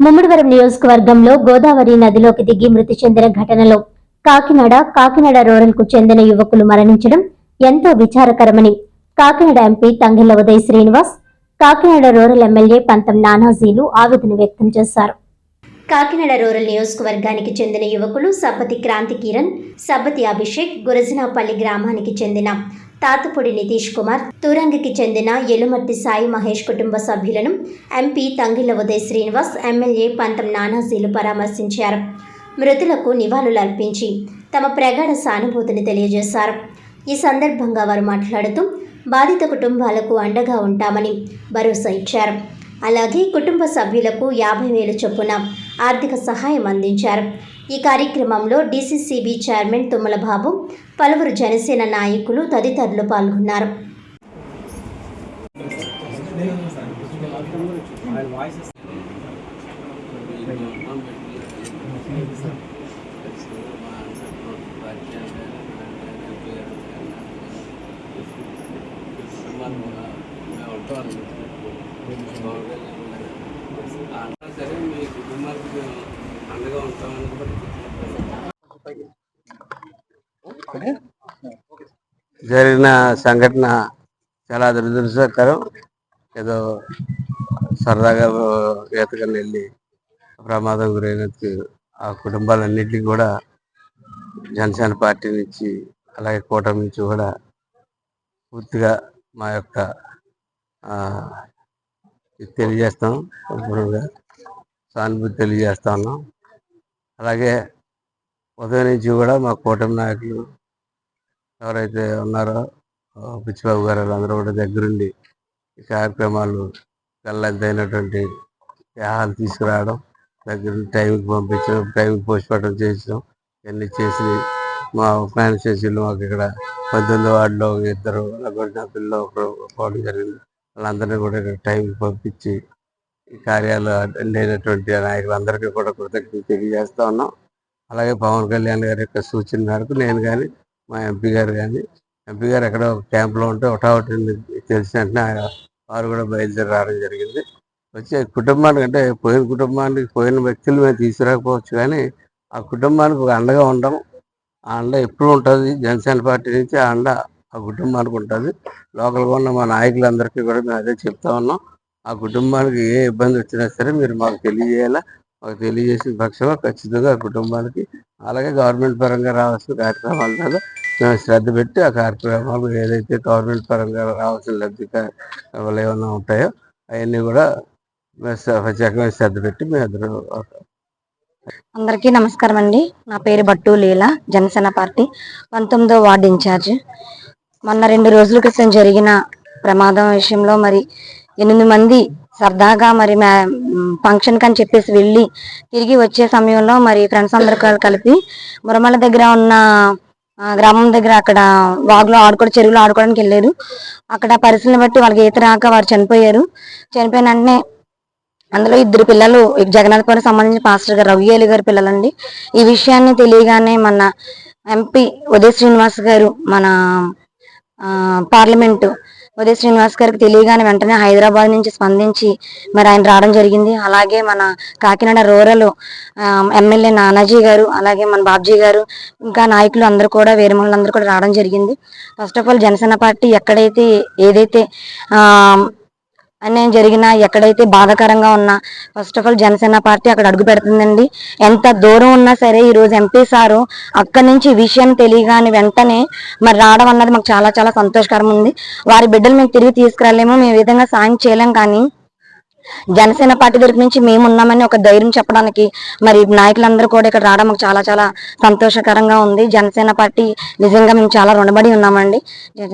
ముమ్మడివరం నియోజకవర్గంలో గోదావరి నదిలోకి దిగి మృతి చెందిన ఘటనలో కాకినాడ కాకినాడ రూరల్కు చెందిన యువకులు మరణించడం ఎంతో విచారకరమని Kakinada MP Tangella Uday Srinivas Kakinada rural MLA Pantham నానాజీలు ఆవేదన వ్యక్తం చేశారు. కాకినాడ రూరల్ నియోజకవర్గానికి చెందిన యువకులు సబ్బతి క్రాంతి కిరణ్ సబ్బతి అభిషేక్ గురజనాపల్లి గ్రామానికి చెందిన తాతపూడి నితీష్ కుమార్ తూరంగికి చెందిన ఎలుమర్తి సాయి మహేష్ కుటుంబ సభ్యులను ఎంపీ తంగిళ్ళ ఉదయ్ శ్రీనివాస్ ఎమ్మెల్యే పంతం నానాజీలు పరామర్శించారు. మృతులకు నివాళులు అర్పించి తమ ప్రగాఢ సానుభూతిని తెలియజేశారు. ఈ సందర్భంగా వారు మాట్లాడుతూ బాధిత కుటుంబాలకు అండగా ఉంటామని భరోసా ఇచ్చారు. అలాగే కుటుంబ సభ్యులకు యాభై వేలు చొప్పున ఆర్థిక సహాయం అందించారు. ఈ కార్యక్రమంలో డీసీసీబీ చైర్మన్ తుమ్మల బాబు పలువురు జనసేన నాయకులు తదితరులు పాల్గొన్నారు. సరే మీ కుటుంబానికి మేము అండగా ఉంటామని కూడా జరిగిన సంఘటన చాలా దురదృష్టకరం. ఏదో సరదాగా ఈతకని వెళ్ళి ప్రమాదం గురైనందుకు ఆ కుటుంబాలన్నింటినీ కూడా జనసేన పార్టీ నుంచి అలాగే కూటమి నుంచి కూడా పూర్తిగా మా యొక్క తెలియజేస్తాం. సంపూర్ణంగా సానుభూతి తెలియజేస్తా ఉన్నాం. అలాగే ఉదయం నుంచి కూడా మా కూటమి నాయకులు ఎవరైతే ఉన్నారో పిచ్చిబాబు గారు వాళ్ళందరూ కూడా దగ్గరుండి ఈ కార్యక్రమాలు కళ్ళెంతైనటువంటి దేహాలు తీసుకురావడం దగ్గరుండి టైంకి పంపించడం టైంకి పోస్ట్మార్టం చేయించడం ఇవన్నీ చేసి మా మేనేజర్లు మాకు ఇక్కడ పద్దెనిమిది వార్డులో ఇద్దరు పిల్లలు ఒకరు పోవడం జరిగింది. వాళ్ళందరినీ కూడా ఇక్కడ టైంకి పంపించి ఈ కార్యాలు అటెండ్ అయినటువంటి నాయకులందరికీ కూడా కృతజ్ఞత తెలియజేస్తా ఉన్నాం. అలాగే పవన్ కళ్యాణ్ గారి యొక్క సూచన మేరకు నేను కానీ మా ఎంపీ గారు కానీ ఎంపీ గారు ఎక్కడో క్యాంప్లో ఉంటే ఒకటి తెలిసిన వెంటనే వారు కూడా బయలుదేరి రావడం జరిగింది. వచ్చే కుటుంబానికి అంటే పోయిన కుటుంబానికి పోయిన వ్యక్తులు మేము తీసుకురాకపోవచ్చు కానీ ఆ కుటుంబానికి ఒక అండగా ఉండడం ఆ అండ ఎప్పుడు ఉంటుంది? జనసేన పార్టీ నుంచి ఆ అండ ఆ కుటుంబానికి ఉంటుంది. లోకల్గా ఉన్న మా నాయకులందరికీ కూడా మేము అదే చెప్తా ఉన్నాం. ఆ కుటుంబానికి ఏ ఇబ్బంది వచ్చినా సరే మీరు మాకు తెలియజేయాలా? మాకు తెలియజేసిన పక్షంలో ఖచ్చితంగా కుటుంబాలకి అలాగే గవర్నమెంట్ పరంగా రావాల్సిన కార్యక్రమాల మీద మేము శ్రద్ధ పెట్టి ఆ కార్యక్రమాలు ఏదైతే గవర్నమెంట్ పరంగా రావాల్సిన లబ్ధి కార్యక్రమాలు ఏమైనా ఉంటాయో అవన్నీ కూడా మేము ప్రత్యేకంగా శ్రద్ధ పెట్టి మేము అందరూ అందరికీ నమస్కారం అండి. నా పేరు బట్టు లీల జనసేన పార్టీ పంతొమ్మిదో వార్డు ఇన్ఛార్జ్. మొన్న రెండు రోజుల క్రితం జరిగిన ప్రమాదం విషయంలో మరి ఎనిమిది మంది సరదాగా మరి ఫంక్షన్ కని చెప్పేసి వెళ్ళి తిరిగి వచ్చే సమయంలో మరి ఫ్రెండ్స్ అందరు కలిపి మురమల దగ్గర ఉన్న గ్రామం దగ్గర అక్కడ వాగులో ఆడుకో చెరువులో ఆడుకోవడానికి వెళ్ళారు. అక్కడ పరిస్థితిని బట్టి వాళ్ళకి ఈత రాక వారు చనిపోయారు. చనిపోయిన వెంటనే అందులో ఇద్దరు పిల్లలు జగన్నాథపురం సంబంధించిన పాస్టర్ గారు రవియేలు గారు పిల్లలండి. ఈ విషయాన్ని తెలియగానే మన ఎంపీ ఉదయ శ్రీనివాస్ గారు మన పార్లమెంటు ఉదయ్ శ్రీనివాస్ గారికి తెలియగానే వెంటనే హైదరాబాద్ నుంచి స్పందించి మరి ఆయన రావడం జరిగింది. అలాగే మన కాకినాడ రూరల్ ఎమ్మెల్యే నానాజీ గారు అలాగే మన బాబ్జీ గారు ఇంకా నాయకులు అందరూ కూడా వేరుమూలందరూ కూడా రావడం జరిగింది. First of all Janasena party ఎక్కడైతే ఏదైతే అన్యాయం జరిగినా ఎక్కడైతే బాధాకరంగా ఉన్నా first of all Janasena party అక్కడ అడుగు పెడుతుందండి. ఎంత దూరం ఉన్నా సరే ఈరోజు ఎంపీ సారు అక్కడి నుంచి విషయం తెలియగానే వెంటనే మరి రావడం అన్నది మాకు చాలా చాలా సంతోషకరం ఉంది. వారి బిడ్డలు మేము తిరిగి తీసుకురాలేము మేము విధంగా సాయం చేయలేం కానీ జనసేన పార్టీ తరపు నుంచి మేము ఉన్నామని ఒక ధైర్యం చెప్పడానికి మరి నాయకులందరూ కూడా ఇక్కడ రావడం మాకు చాలా చాలా సంతోషకరంగా ఉంది. జనసేన పార్టీ నిజంగా మేము చాలా రుణపడి ఉన్నామండి. జయ